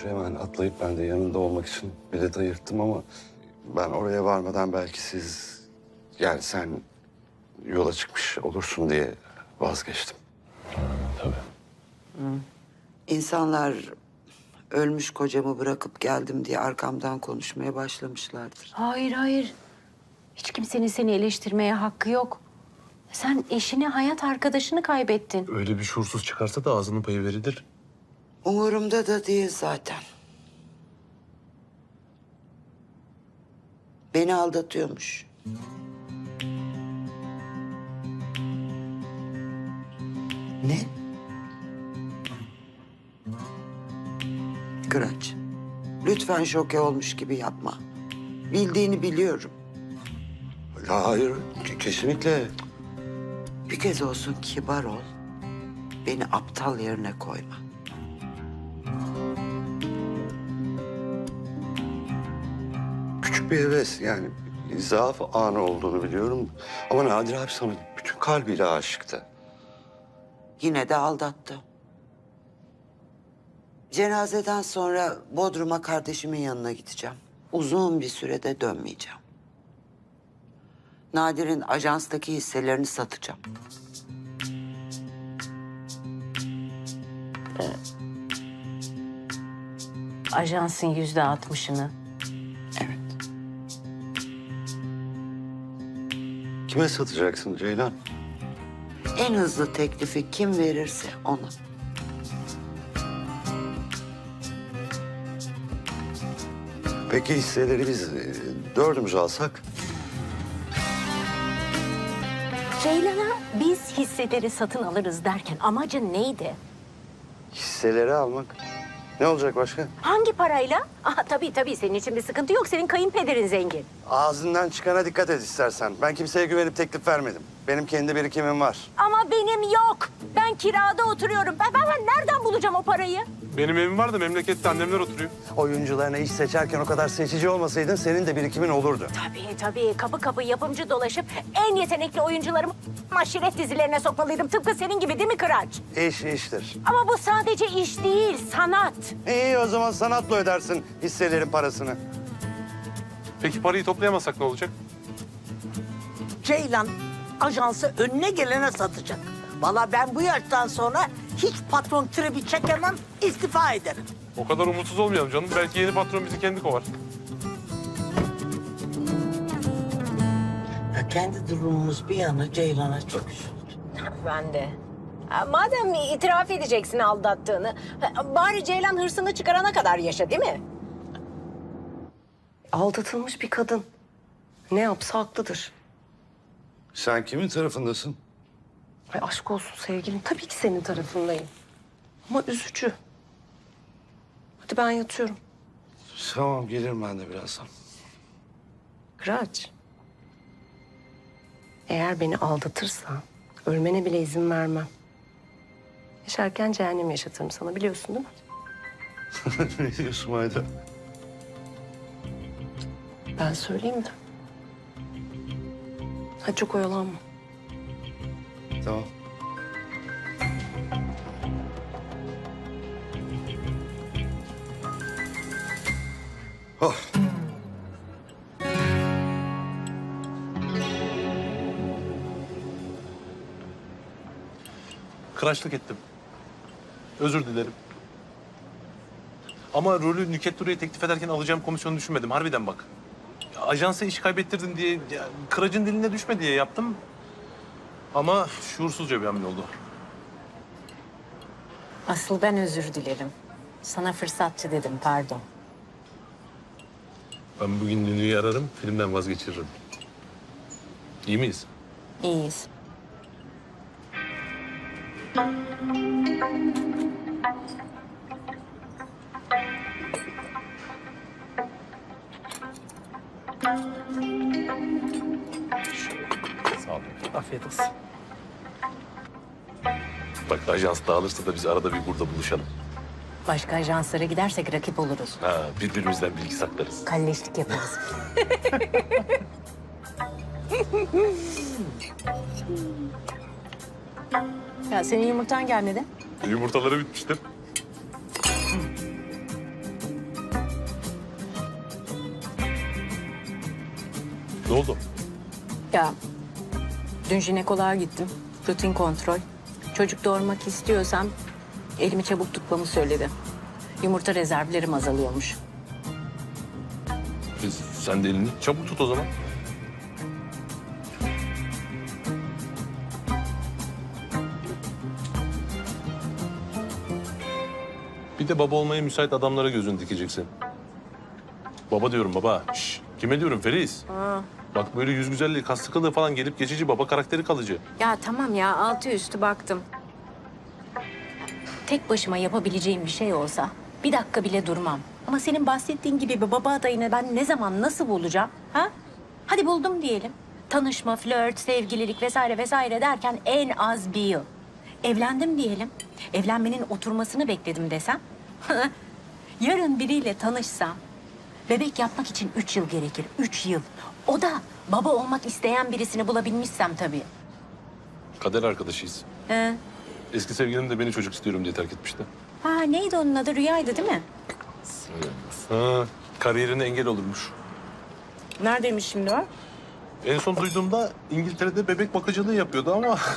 önce hemen atlayıp ben de yanında olmak için bilet ayırttım ama ben oraya varmadan belki siz yani sen yola çıkmış olursun diye vazgeçtim. Tabii. İnsanlar ölmüş kocamı bırakıp geldim diye arkamdan konuşmaya başlamışlardır. Hayır hayır. Hiç kimsenin seni eleştirmeye hakkı yok. Sen eşini, hayat arkadaşını kaybettin. Öyle bir şuursuz çıkarsa da ağzının payı verilir. Umurumda da değil zaten. Beni aldatıyormuş. Ne? Kıraç, lütfen şoke olmuş gibi yapma. Bildiğini biliyorum. Ya hayır ke- kesinlikle. Bir kez olsun kibar ol. Beni aptal yerine koyma. Bir heves yani zaaf anı olduğunu biliyorum. Ama Nadir abi sana bütün kalbiyle aşıktı. Yine de aldattı. Cenazeden sonra Bodrum'a kardeşimin yanına gideceğim. Uzun bir sürede dönmeyeceğim. Nadir'in ajanstaki hisselerini satacağım. Ajansın yüzde altmışını. Kime satacaksın Ceylan? En hızlı teklifi kim verirse ona. Peki hisseleri biz e, dördümüz alsak? Ceylan'a biz hisseleri satın alırız derken amacın neydi? Hisseleri almak. Ne olacak başka? Hangi parayla? Aha, tabii tabii senin için bir sıkıntı yok. Senin kayınpederin zengin. Ağzından çıkana dikkat et istersen. Ben kimseye güvenip teklif vermedim. Benim kendi birikimim var. Ama benim yok. Ben kirada oturuyorum. Ben, ben, ben nereden bulacağım o parayı? Benim evim var da memlekette annemler oturuyor. Oyuncularına iş seçerken o kadar seçici olmasaydın senin de birikimin olurdu. Tabii tabii kapı kapı yapımcı dolaşıp en yetenekli oyuncularımı aşiret dizilerine sokmalıydım. Tıpkı senin gibi değil mi Kıraç? İş iştir. Ama bu sadece iş değil, sanat. İyi o zaman sanatla ödersin hisselerin parasını. Peki parayı toplayamazsak ne olacak? Ceylan ajansı önüne gelene satacak. Valla ben bu yaştan sonra hiç patron tribi çekemem, istifa ederim. O kadar umutsuz olmayalım canım. Belki yeni patron bizi kendi kovar. Ya kendi durumumuz bir yana Ceylan'a çok üzüldüm. Ben de. Ha, Madem itiraf edeceksin aldattığını, ha, bari Ceylan hırsını çıkarana kadar yaşa değil mi? Aldatılmış bir kadın. Ne yapsa haklıdır. Sen kimin tarafındasın? Ay aşk olsun sevgilim. Tabii ki senin tarafındayım. Ama üzücü. Hadi ben yatıyorum. Tamam gelirim ben de birazdan. Kıraç. Eğer beni aldatırsan ölmene bile izin vermem. Yaşarken cehennem yaşatırım sana biliyorsun değil mi? ne diyorsun Ayda? Ben söyleyeyim de. Hadi çok oyalanma. Tamam. Oh. Kıraçlık ettim. Özür dilerim. Ama rolü Nüket Duru'ya teklif ederken alacağım komisyonu düşünmedim. Harbiden bak. Ajansa iş kaybettirdin diye, ya, kıracın diline düşme diye yaptım. Ama şuursuzca bir hamle oldu. Asıl ben özür dilerim. Sana fırsatçı dedim, pardon. Ben bugün Nünü'yü ararım, filmden vazgeçiririm. İyi miyiz? İyiyiz. Afiyet olsun. Bak ajans dağılırsa da biz arada bir burada buluşalım. Başka ajanslara gidersek rakip oluruz. Ha, birbirimizden bilgi saklarız. Kalleşlik yaparız. ya senin yumurtan gelmedi. Yumurtaları bitmiştir. ne oldu? Ya dün jinekoloğa gittim. Rutin kontrol. Çocuk doğurmak istiyorsam elimi çabuk tutmamı söyledi. Yumurta rezervlerim azalıyormuş. E, sen de elini çabuk tut o zaman. Bir de baba olmaya müsait adamlara gözünü dikeceksin. Baba diyorum baba. Şş, kime diyorum Feriz? Bak böyle yüz güzelliği, kas sıkılığı falan gelip geçici baba karakteri kalıcı. Ya tamam ya altı üstü baktım. Tek başıma yapabileceğim bir şey olsa bir dakika bile durmam. Ama senin bahsettiğin gibi bir baba adayını ben ne zaman nasıl bulacağım? Ha? Hadi buldum diyelim. Tanışma, flört, sevgililik vesaire vesaire derken en az bir yıl. Evlendim diyelim. Evlenmenin oturmasını bekledim desem. Yarın biriyle tanışsam bebek yapmak için üç yıl gerekir. Üç yıl. O da baba olmak isteyen birisini bulabilmişsem tabii. Kader arkadaşıyız. He. Eski sevgilim de beni çocuk istiyorum diye terk etmişti. Ha neydi onun adı? Rüyaydı değil mi? Ha, kariyerine engel olurmuş. Neredeymiş şimdi o? En son duyduğumda İngiltere'de bebek bakıcılığı yapıyordu ama...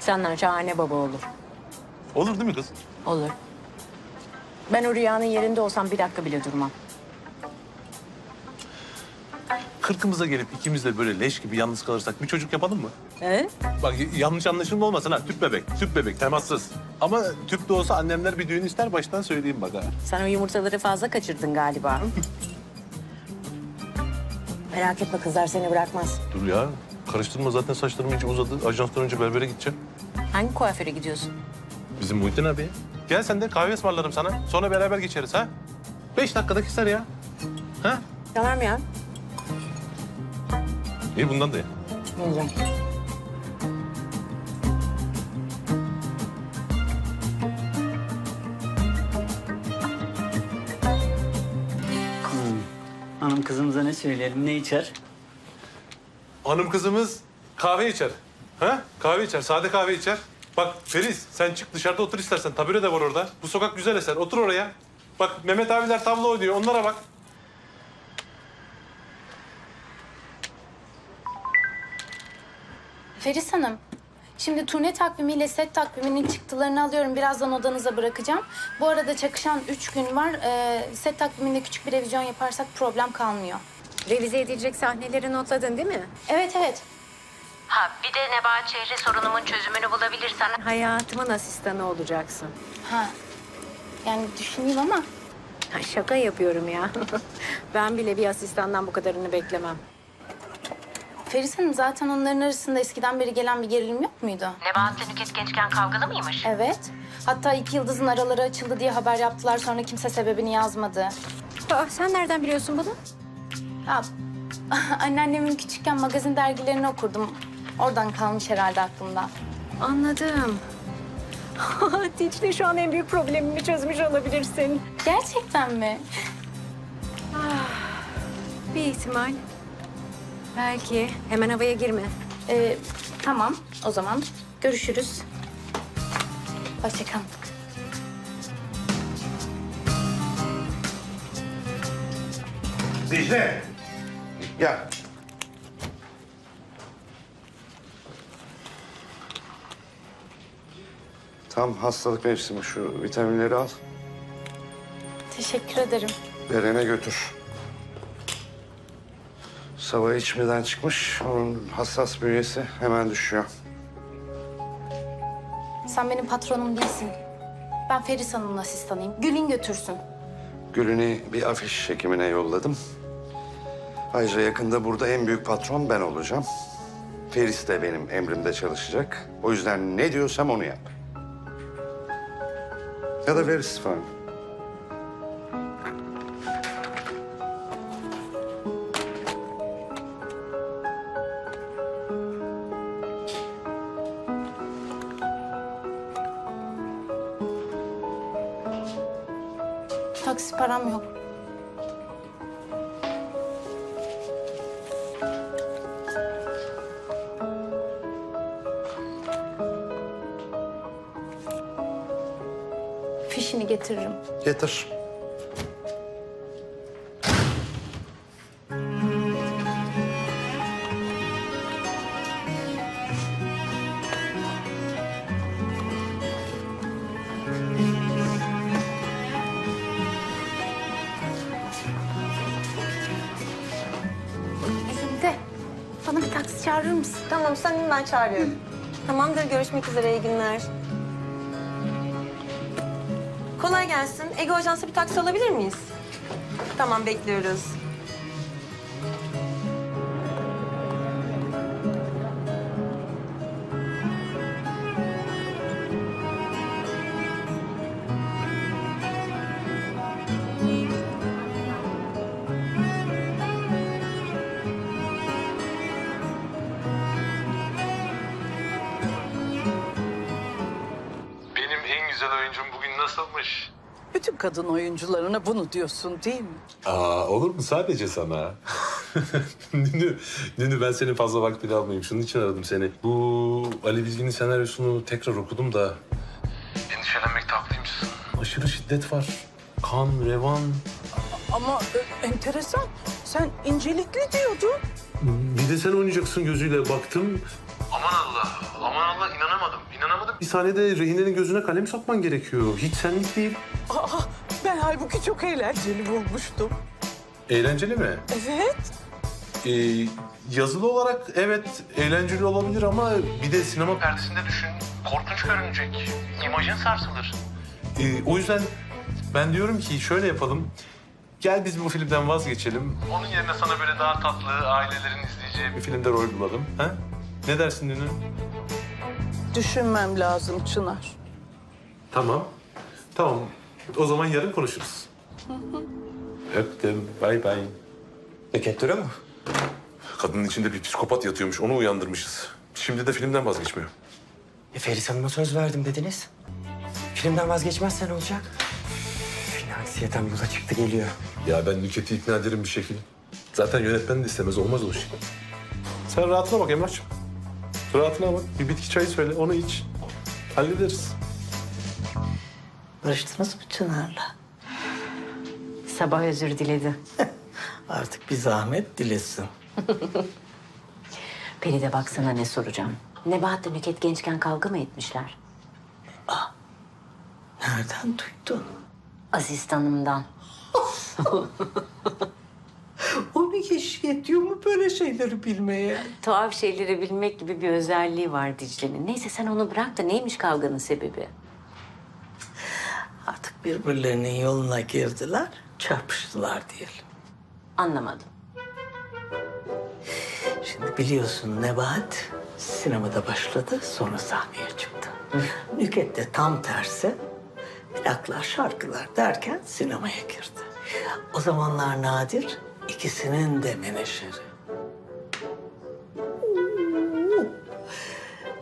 Senden şahane baba olur. Olur değil mi kız? Olur. Ben o rüyanın yerinde olsam bir dakika bile durmam. Kırkımıza gelip ikimiz de böyle leş gibi yalnız kalırsak bir çocuk yapalım mı? He? Bak yanlış anlaşılma olmasın ha. Tüp bebek, tüp bebek, temassız. Ama tüp de olsa annemler bir düğün ister baştan söyleyeyim bak ha. Sen o yumurtaları fazla kaçırdın galiba. Merak etme kızlar seni bırakmaz. Dur ya. Karıştırma zaten saçlarım iyice uzadı. Ajanstan önce berbere gideceğim. Hangi kuaföre gidiyorsun? Bizim Muhittin abi. Gel sen de kahve ısmarlarım sana. Sonra beraber geçeriz ha. Beş dakikada keser ya. Ha? Tamam ya. İyi bundan da ye. Güzel. Hanım kızımıza ne söyleyelim, ne içer? Hanım kızımız kahve içer. Ha? Kahve içer, sade kahve içer. Bak Feriz sen çık dışarıda otur istersen. Tabure de var orada. Bu sokak güzel eser. Otur oraya. Bak Mehmet abiler tablo oynuyor. Onlara bak. Feris Hanım, şimdi turne takvimiyle set takviminin çıktılarını alıyorum. Birazdan odanıza bırakacağım. Bu arada çakışan üç gün var. Ee, set takviminde küçük bir revizyon yaparsak problem kalmıyor. Revize edilecek sahneleri notladın değil mi? Evet, evet. Ha bir de Nebahat şehri sorunumun çözümünü bulabilirsen... Hayatımın asistanı olacaksın. Ha. Yani düşüneyim ama Ha, şaka yapıyorum ya. ben bile bir asistandan bu kadarını beklemem. Feris Hanım zaten onların arasında eskiden beri gelen bir gerilim yok muydu? Nebahat'le Nüket gençken kavgalı mıymış? Evet. Hatta iki yıldızın araları açıldı diye haber yaptılar. Sonra kimse sebebini yazmadı. Aa, sen nereden biliyorsun bunu? Ya, anneannemin küçükken magazin dergilerini okurdum. Oradan kalmış herhalde aklımda. Anladım. Dicle şu an en büyük problemimi çözmüş olabilirsin. Gerçekten mi? Bir ihtimal. Belki. Hemen havaya girme. Ee, tamam o zaman görüşürüz. Hoşçakalın. Dicle. Gel. Tam hastalık mevsimi şu vitaminleri al. Teşekkür ederim. Beren'e götür. Sabah içmeden çıkmış. Onun hassas bünyesi hemen düşüyor. Sen benim patronum değilsin. Ben Feris Hanım'ın asistanıyım. Gül'ün götürsün. Gül'ünü bir afiş çekimine yolladım. Ayrıca yakında burada en büyük patron ben olacağım. Feris de benim emrimde çalışacak. O yüzden ne diyorsam onu yap. Ya da Feris falan. Fişini getiririm. Getir. Ezildi. Bana bir taksi çağırır mısın? Tamam sen ben çağırıyorum. Tamamdır görüşmek üzere iyi günler. Kolay gelsin. Ege Ajans'a bir taksi alabilir miyiz? Tamam bekliyoruz. Benim en güzel oyuncum nasılmış? Bütün kadın oyuncularına bunu diyorsun değil mi? Aa, olur mu sadece sana? Nünü, Nünü ben senin fazla vaktini almayayım. Şunun için aradım seni. Bu Ali Bilgin'in senaryosunu tekrar okudum da... Endişelenmekte haklıymışsın. Aşırı şiddet var. Kan, revan. Ama e, enteresan. Sen incelikli diyordun. Bir de sen oynayacaksın gözüyle baktım. Aman Allah, aman Allah inanamadım, inanamadım. Bir sahnede rehinenin gözüne kalem sokman gerekiyor. Hiç senlik değil. Aa, ben halbuki çok eğlenceli bulmuştum. Eğlenceli mi? Evet. Ee, yazılı olarak evet eğlenceli olabilir ama bir de sinema perdesinde düşün. Korkunç görünecek. İmajın sarsılır. Ee, o yüzden ben diyorum ki şöyle yapalım. Gel biz bu filmden vazgeçelim. Onun yerine sana böyle daha tatlı, ailelerin izleyeceği bir filmde rol bulalım. Ha? Ne dersin Dünü? Düşünmem lazım Çınar. Tamam. Tamam. O zaman yarın konuşuruz. Öptüm. Bay bay. Nükettöre mi? Kadının içinde bir psikopat yatıyormuş. Onu uyandırmışız. Şimdi de filmden vazgeçmiyor. E, Feris Hanım'a söz verdim dediniz. Filmden vazgeçmezsen olacak. Yine yola çıktı geliyor. Ya ben Nüket'i ikna ederim bir şekilde. Zaten yönetmen de istemez. Olmaz o şey. Sen rahatına bak Emrah'cığım. Rahatına bak. Bir bitki çayı söyle, onu iç. Hallederiz. Barıştınız mı Çınar'la? Sabah özür diledi. Artık bir zahmet dilesin. Peri de baksana ne soracağım. Nebahat'la Nüket gençken kavga mı etmişler? Nereden duydun? Asistanımdan. 12 kişi yetiyor mu böyle şeyleri bilmeye? Tuhaf şeyleri bilmek gibi bir özelliği var Dicle'nin. Neyse sen onu bırak da neymiş kavganın sebebi? Artık birbirlerinin yoluna girdiler, çarpıştılar diyelim. Anlamadım. Şimdi biliyorsun Nebahat sinemada başladı, sonra sahneye çıktı. Nüket de tam tersi plaklar, şarkılar derken sinemaya girdi. O zamanlar Nadir ikisinin de menajeri.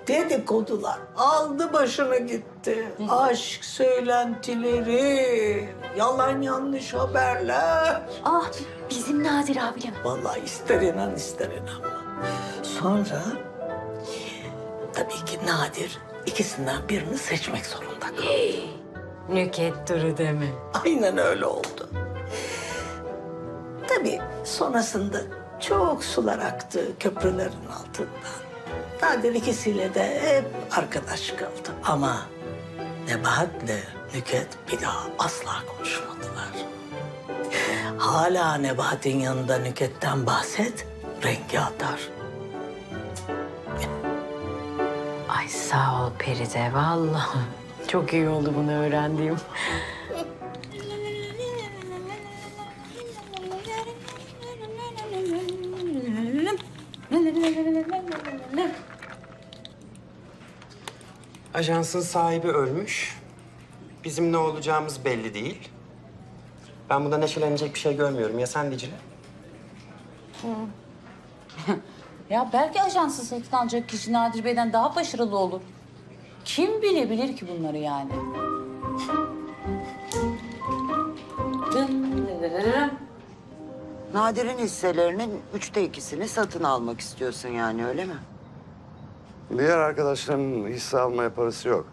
Dedikodular aldı başını gitti. Aşk söylentileri, yalan yanlış haberler. Ah bizim Nadir abim. Vallahi ister inan ister inanma. Sonra tabii ki Nadir ikisinden birini seçmek zorunda kaldı. Nüket duru deme. Aynen öyle oldu. Tabii sonrasında çok sular aktı köprülerin altından. Nadir ikisiyle de hep arkadaş kaldı. Ama Nebahat'le Nüket bir daha asla konuşmadılar. Hala Nebahat'in yanında Nüket'ten bahset, rengi atar. Ay sağ ol Peride vallahi. Çok iyi oldu bunu öğrendiğim. Ajansın sahibi ölmüş. Bizim ne olacağımız belli değil. Ben bunda neşelenecek bir şey görmüyorum. Ya sen Dicle? Ya belki ajansı satın alacak kişi Nadir Bey'den daha başarılı olur. Kim bilebilir ki bunları yani? Nadir'in hisselerinin üçte ikisini satın almak istiyorsun yani öyle mi? Diğer arkadaşların hisse almaya parası yok.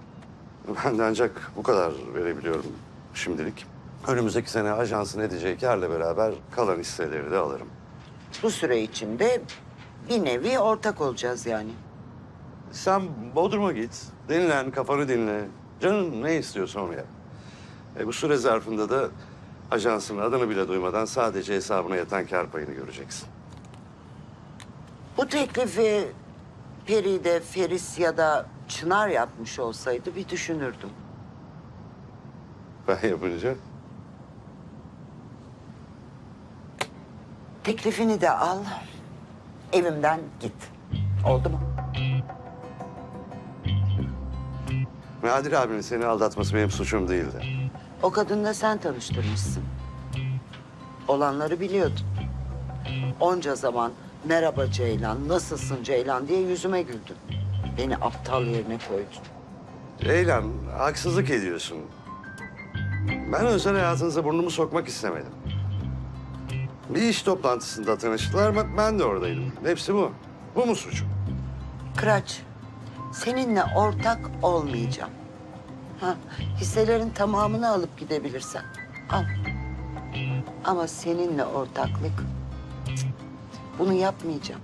Ben de ancak bu kadar verebiliyorum şimdilik. Önümüzdeki sene ajansın edeceği karla beraber kalan hisseleri de alırım. Bu süre içinde bir nevi ortak olacağız yani. Sen Bodrum'a git, dinlen, kafanı dinle. Canın ne istiyorsa onu yap. E, bu süre zarfında da ajansın adını bile duymadan sadece hesabına yatan kar payını göreceksin. Bu teklifi Peride, Feris ya da Çınar yapmış olsaydı bir düşünürdüm. Ben yapınca Teklifini de al, evimden git. Oldu mu? Nadir abinin seni aldatması benim suçum değildi. O kadınla sen tanıştırmışsın. Olanları biliyordun. Onca zaman merhaba Ceylan, nasılsın Ceylan diye yüzüme güldün. Beni aptal yerine koydun. Ceylan, haksızlık ediyorsun. Ben özel hayatınıza burnumu sokmak istemedim. Bir iş toplantısında tanıştılar, ben- ben de oradaydım. Hepsi bu. Bu mu suçum? Kıraç, seninle ortak olmayacağım. Ha, hisselerin tamamını alıp gidebilirsen al. Ama seninle ortaklık, bunu yapmayacağım.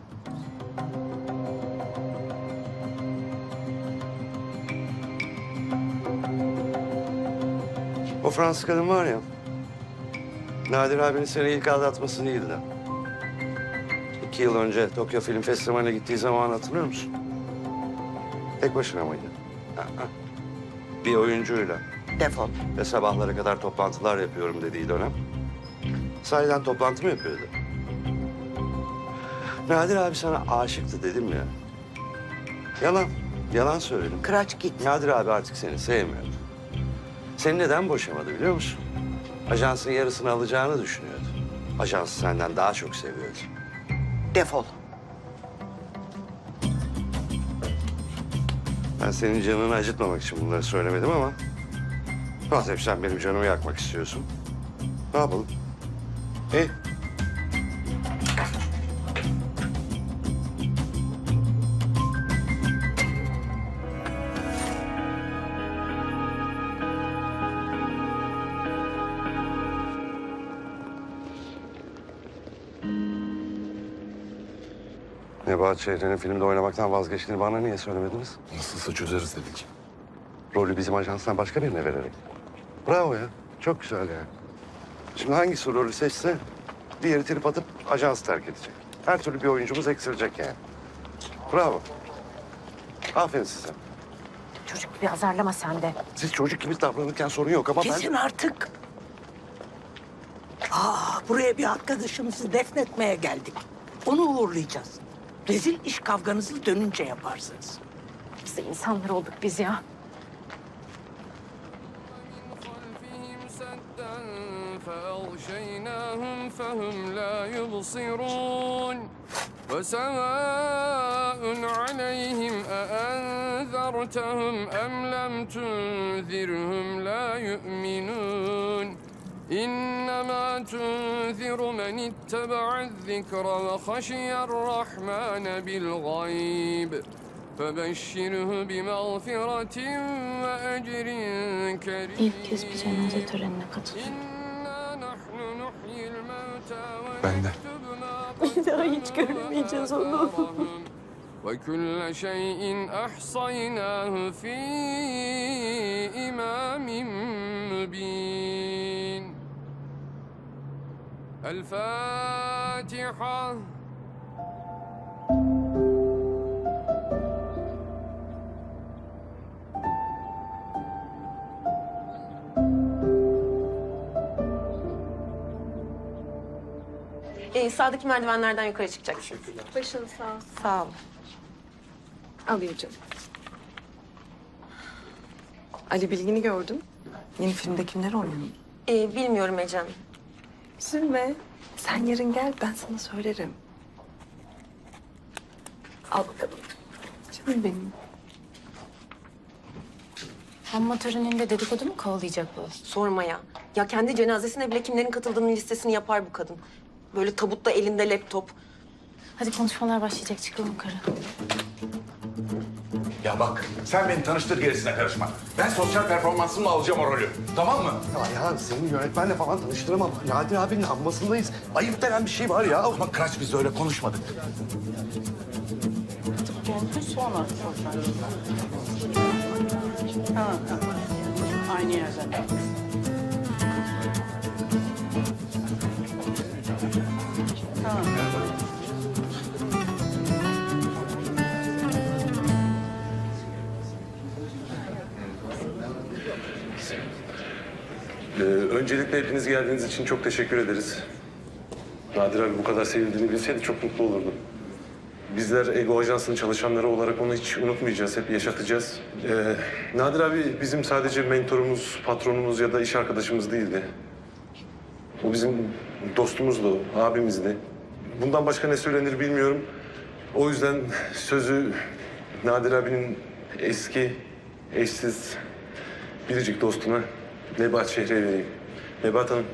O Fransız kadın var ya, Nadir abinin seni ilk aldatması değildi. İki yıl önce Tokyo Film Festivali'ne gittiği zaman hatırlıyor musun? Tek başına mıydı? Aa, Bir oyuncuyla Defol. ve sabahlara kadar toplantılar yapıyorum dediği dönem. Sahiden toplantı mı yapıyordu? Nadir abi sana aşıktı dedim ya. Yalan, yalan söyledim. Kıraç git. Nadir abi artık seni sevmiyordu. Seni neden boşamadı biliyor musun? Ajansın yarısını alacağını düşünüyordu. Ajansı senden daha çok seviyordu. Defol. Senin canını acıtmamak için bunları söylemedim ama... Madem sen benim canımı yakmak istiyorsun. Ne yapalım? İyi. Nebahat Şehri'nin filmde oynamaktan vazgeçtiğini bana niye söylemediniz? Nasılsa çözeriz dedik. Rolü bizim ajanstan başka birine vererek. Bravo ya. Çok güzel yani. Şimdi hangisi rolü seçse diğeri trip atıp ajansı terk edecek. Her türlü bir oyuncumuz eksilecek yani. Bravo. Aferin size. Çocuk gibi azarlama sen de. Siz çocuk gibi davranırken sorun yok ama ben... Kesin artık. Aa, buraya bir arkadaşımızı defnetmeye geldik. Onu uğurlayacağız. Rezil iş kavganızı dönünce yaparsınız. Biz de insanlar olduk biz ya. خلفهم سدا فأغشيناهم فهم لا يبصرون وسواء عليهم أأنذرتهم أم لم تنذرهم لا يؤمنون إنما تنذر من اتبع الذكر وخشي الرحمن بالغيب فبشره بمغفرة وأجر كريم İlk kez bir cenaze törenine katılıyorum. إنا نحن نحيي الموتى Ben de. ونكتب ما Bir daha hiç görmeyeceğiz onu. قدموا وكل شيء أحصيناه في إمام مبين الفاتحة Ee, sağdaki merdivenlerden yukarı çıkacak. Başın sağ olsun. Sağ ol. Alayım canım. Ali Bilgin'i gördüm. Yeni filmde kimler oynuyor? Ee, bilmiyorum Ecem. Üzülme. Sen yarın gel ben sana söylerim. Al bakalım. Canım benim. Amma töreninde dedikodu mu kovalayacak bu? Sorma ya. Ya kendi cenazesine bile kimlerin katıldığının listesini yapar bu kadın. Böyle tabutta elinde laptop. Hadi konuşmalar başlayacak çıkalım yukarı. Ya bak sen beni tanıştır gerisine karışma. Ben sosyal performansımla alacağım o rolü. Tamam mı? Ya, ya senin yönetmenle falan tanıştıramam. Nadir abinin anmasındayız. Ayıp denen bir şey var ya. Ama Kıraç biz öyle konuşmadık. Aynı yerden. Ee, öncelikle hepiniz geldiğiniz için çok teşekkür ederiz. Nadir abi bu kadar sevildiğini bilseydi çok mutlu olurdu. Bizler Ego Ajansı'nın çalışanları olarak onu hiç unutmayacağız, hep yaşatacağız. Ee, Nadir abi bizim sadece mentorumuz, patronumuz ya da iş arkadaşımız değildi. O bizim dostumuzdu, abimizdi. Bundan başka ne söylenir bilmiyorum. O yüzden sözü Nadir abinin eski, eşsiz, biricik dostuna Nebahat Şehri'ye vereyim. Nebahat Hanım.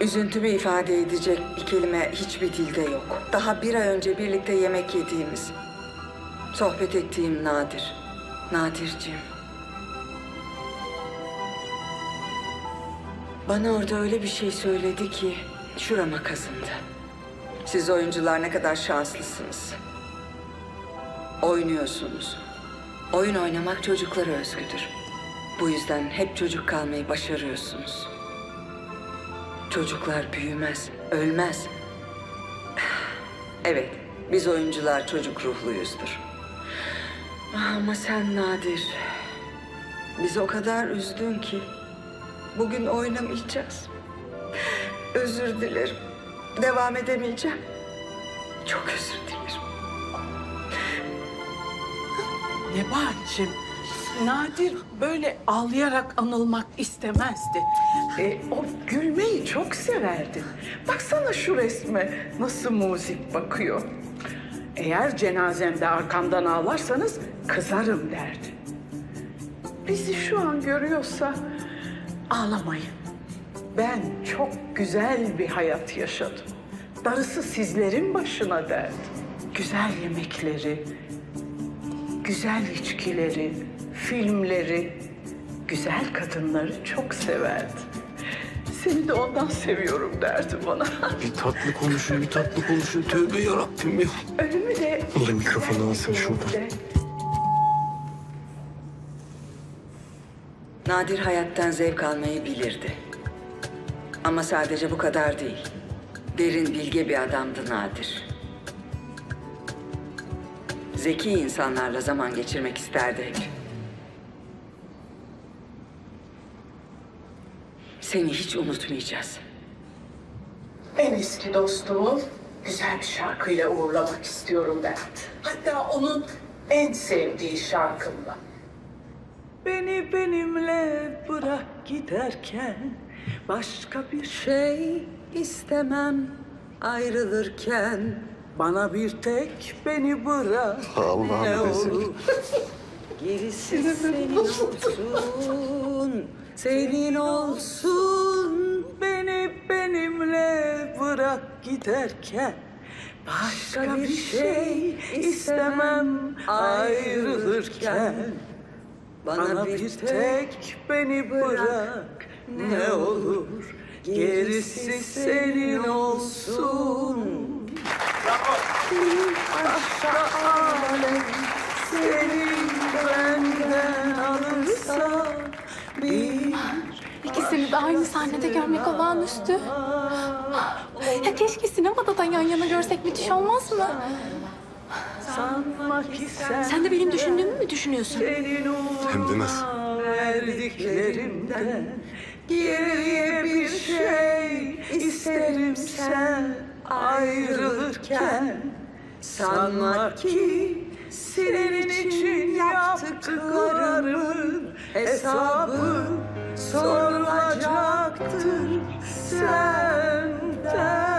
Üzüntümü ifade edecek bir kelime hiçbir dilde yok. Daha bir ay önce birlikte yemek yediğimiz, sohbet ettiğim Nadir. Nadirciğim. Bana orada öyle bir şey söyledi ki şurama kazındı. Siz oyuncular ne kadar şanslısınız. Oynuyorsunuz. Oyun oynamak çocuklara özgüdür. Bu yüzden hep çocuk kalmayı başarıyorsunuz. Çocuklar büyümez, ölmez. Evet, biz oyuncular çocuk ruhluyuzdur. Ah, Ama sen Nadir, bizi o kadar üzdün ki bugün oynamayacağız. Özür dilerim. Devam edemeyeceğim. Çok özür dilerim. Nebahat'cığım, Nadir böyle ağlayarak anılmak istemezdi. E, o gülmeyi çok severdi. Baksana şu resme nasıl muzik bakıyor. Eğer cenazemde arkamdan ağlarsanız kızarım derdi. Bizi şu an görüyorsa ağlamayın. Ben çok güzel bir hayat yaşadım. Darısı sizlerin başına derdi. Güzel yemekleri, güzel içkileri, filmleri, güzel kadınları çok severdi. Seni de ondan seviyorum derdi bana. Bir tatlı konuşun, bir tatlı konuşun. Tövbe yarabbim ya. Ölümü de... Allah mikrofonu alsın şuradan. Nadir hayattan zevk almayı bilirdi. Ama sadece bu kadar değil. Derin bilge bir adamdı Nadir. Zeki insanlarla zaman geçirmek isterdi hep. Seni hiç unutmayacağız. En eski dostumu güzel bir şarkıyla uğurlamak istiyorum ben. Hatta onun en sevdiği şarkımla. Beni benimle bırak giderken başka bir şey istemem ayrılırken. bana bir tek beni bırak. Allah'ım ne olur. Gerisi senin olsun, senin olsun. Beni benimle bırak giderken başka bir şey istemem ayrılırken. Bana bir tek beni bırak ne olur gerisi senin olsun. Başka alem senin benden alırsa bir İkisini de aynı sahnede görmek olağanüstü. Ya keşke sinemada da yan yana görsek müthiş olmaz mı? Sanma ki sen Sen de benim düşündüğümü mü düşünüyorsun? senin Hem de nasıl? uğruna verdiklerimden geriye bir şey isterim sen ayrılırken sanma ki senin için yaptıklarımın hesabı sorulacaktır senden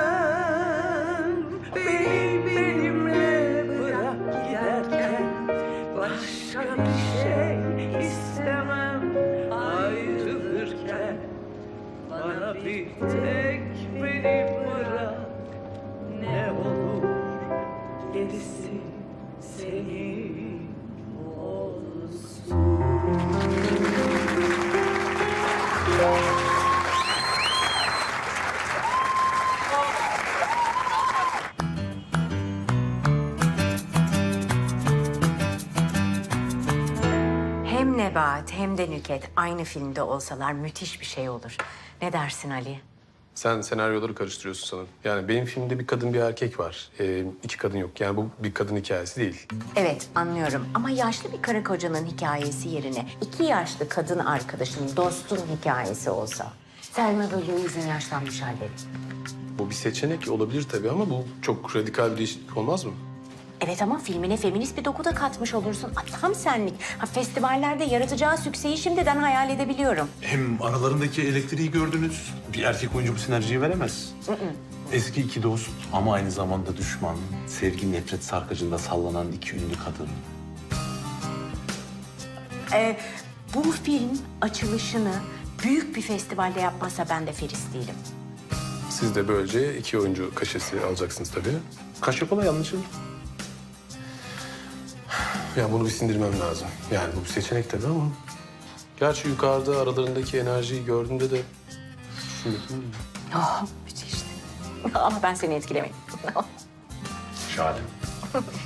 Nebahat hem de Nüket aynı filmde olsalar müthiş bir şey olur. Ne dersin Ali? Sen senaryoları karıştırıyorsun sanırım. Yani benim filmde bir kadın bir erkek var. Ee, iki kadın yok. Yani bu bir kadın hikayesi değil. Evet anlıyorum ama yaşlı bir karı kocanın hikayesi yerine iki yaşlı kadın arkadaşın, dostun hikayesi olsa. Selma böyle yüzün yaşlanmış halleri. Bu bir seçenek olabilir tabii ama bu çok radikal bir değişiklik olmaz mı? Evet ama filmine feminist bir doku da katmış olursun. Aa, tam senlik. Ha, festivallerde yaratacağı sükseyi şimdiden hayal edebiliyorum. Hem aralarındaki elektriği gördünüz. Bir erkek oyuncu bu sinerjiyi veremez. Eski iki dost ama aynı zamanda düşman. Sevgi nefret sarkacında sallanan iki ünlü kadın. Ee, bu film açılışını büyük bir festivalde yapmasa ben de Feris değilim. Siz de böylece iki oyuncu kaşesi alacaksınız tabii. Kaşe kolay anlaşılır. Ya bunu bir sindirmem lazım. Yani bu bir seçenek tabii ama... Gerçi yukarıda aralarındaki enerjiyi gördüğümde de... Oh, müthişti. Ama ben seni etkilemedim. Şahane.